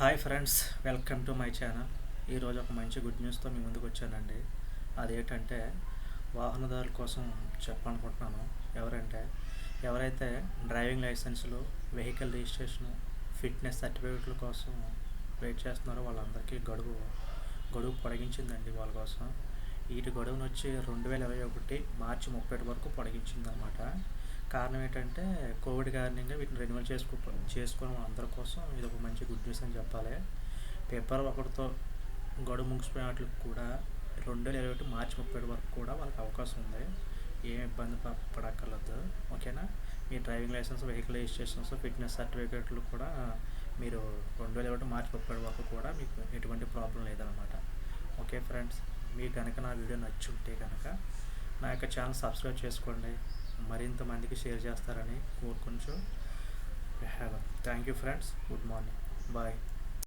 Hi friends welcome to my channel. ఈరోజు ఒక మంచి గుడ్ న్యూస్తో మీ ముందుకు వచ్చానండి. అదేంటంటే వాహనదారుల కోసం చెప్పాలనుకుంటున్నాను ఎవరంటే ఎవరైతే డ్రైవింగ్ లైసెన్సులు వెహికల్ రిజిస్ట్రేషన్ ఫిట్నెస్ సర్టిఫికేట్ల కోసం వెయిట్ చేస్తున్నారో వాళ్ళందరికీ గడువు గడువు పొడిగించిందండి వాళ్ళ కోసం. వీటి గడువును వచ్చి రెండు వేల ఇరవై ఒకటి మార్చి ముప్పై వరకు పొడిగించిందనమాట. కారణం ఏంటంటే కోవిడ్ కారణంగా వీటిని రెన్యువల్ చేసుకో చేసుకుని అందరి కోసం ఇది ఒక మంచి గుడ్ న్యూస్ అని చెప్పాలి. పేపర్ ఒకటితో గడువు ముగిసిపోయిన వాటికి కూడా రెండు వేల ఇరవై ఒకటి మార్చి ముప్పై వరకు కూడా వాళ్ళకి అవకాశం ఉంది. ఏం ఇబ్బంది పడక్కర్లేదు. ఓకేనా? మీ driving licence vehicle registrations fitness సర్టిఫికేట్లు కూడా మీరు రెండు వేల ఇరవై మార్చి ముప్పై వరకు కూడా మీకు ఎటువంటి ప్రాబ్లం లేదనమాట ఓకే ఫ్రెండ్స్ మీకు కనుక నా వీడియో నచ్చుంటే కనుక నా యొక్క ఛానల్ సబ్స్క్రైబ్ చేసుకోండి. మరింత మందికి షేర్ చేస్తారని కోరుకుంటూ thank you friends good morning bye